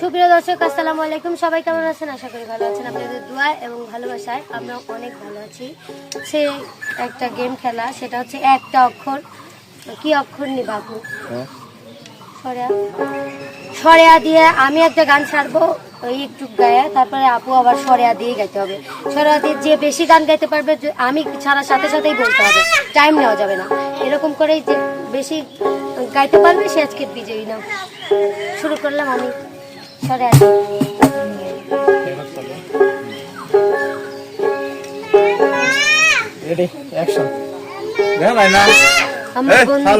সুপ্রিয় দর্শক আসসালামু আলাইকুম। সবাই কেমন আছেন? আশা করি ভালো আছেন। আপনাদের দোয়া এবং ভালোবাসায় আমরা অনেক ভালো আছি। সে একটা গেম খেলা সেটা হচ্ছে একটা অক্ষর। কি অক্ষর নি বাবু? সরেয়া। সরেয়া দিয়ে আমি একটা গান ছাড়বো ওই একটু গায়ে। তারপরে আপু আবার সরেয়া দিয়ে গাইতে হবে। সরেয়া দিয়ে যে বেশি গান গাইতে পারবে আমি ছাড়ার সাথে সাথেই বলতে হবে। টাইম নেওয়া যাবে না। এরকম করেই যে বেশি গাইতে পারবে সে আজকে বিজয়ী না। শুরু করলাম আমি। সরেয়া দিয়ে রেডি অ্যাকশন দেখা যায় না। আমার বন্ধু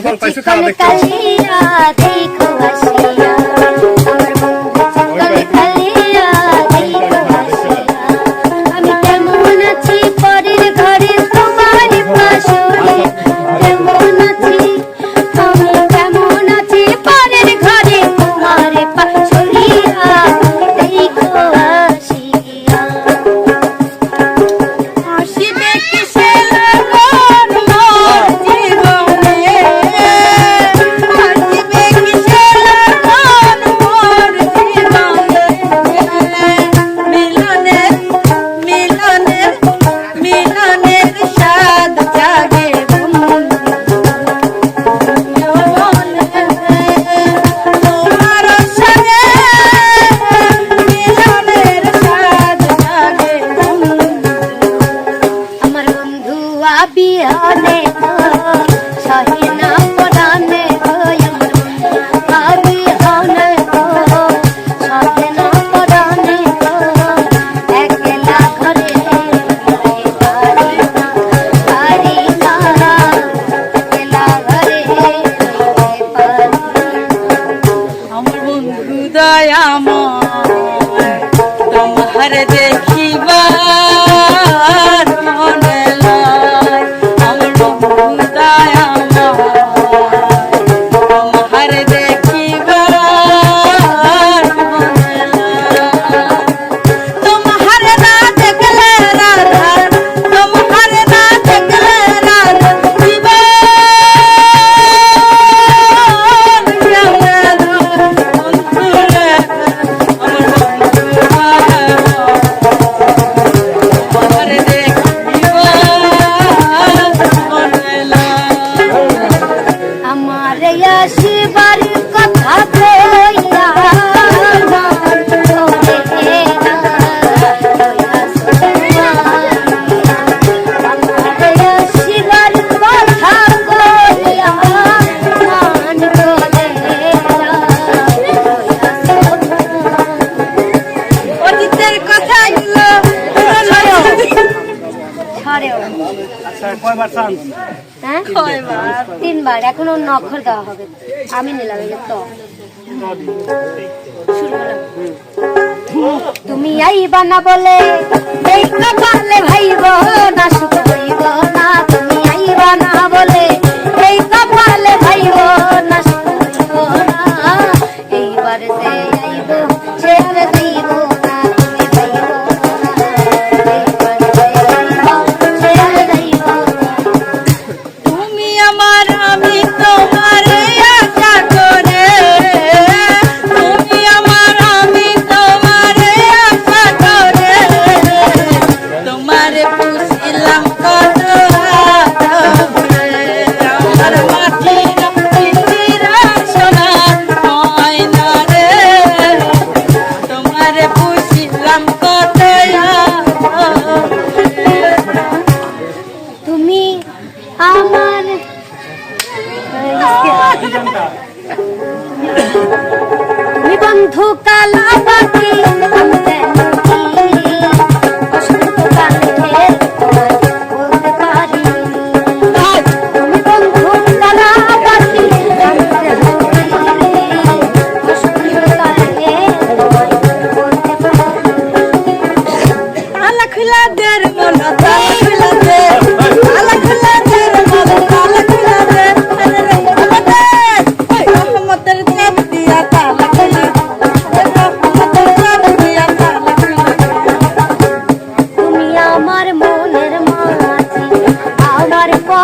কালিয়া দেখো হাসিয়া আবিয়ানে পরানে আমার আবিয়ানে সহিনা পরানে একলা ঘরে পারি না পারি না বন্ধু দয়াময় তোমার দেখিবার আচ্ছা কয়বার চান্স হ্যাঁ? কয়বার? তিনবার। এখন অন্য অক্ষর দেওয়া হবে। আমি নিলাম এই তো। তুমি আইবা না বলে এই কপালে ভাইব না সুখ বন্ধু কালা পাখি খুলা দে। I'm not Spotify.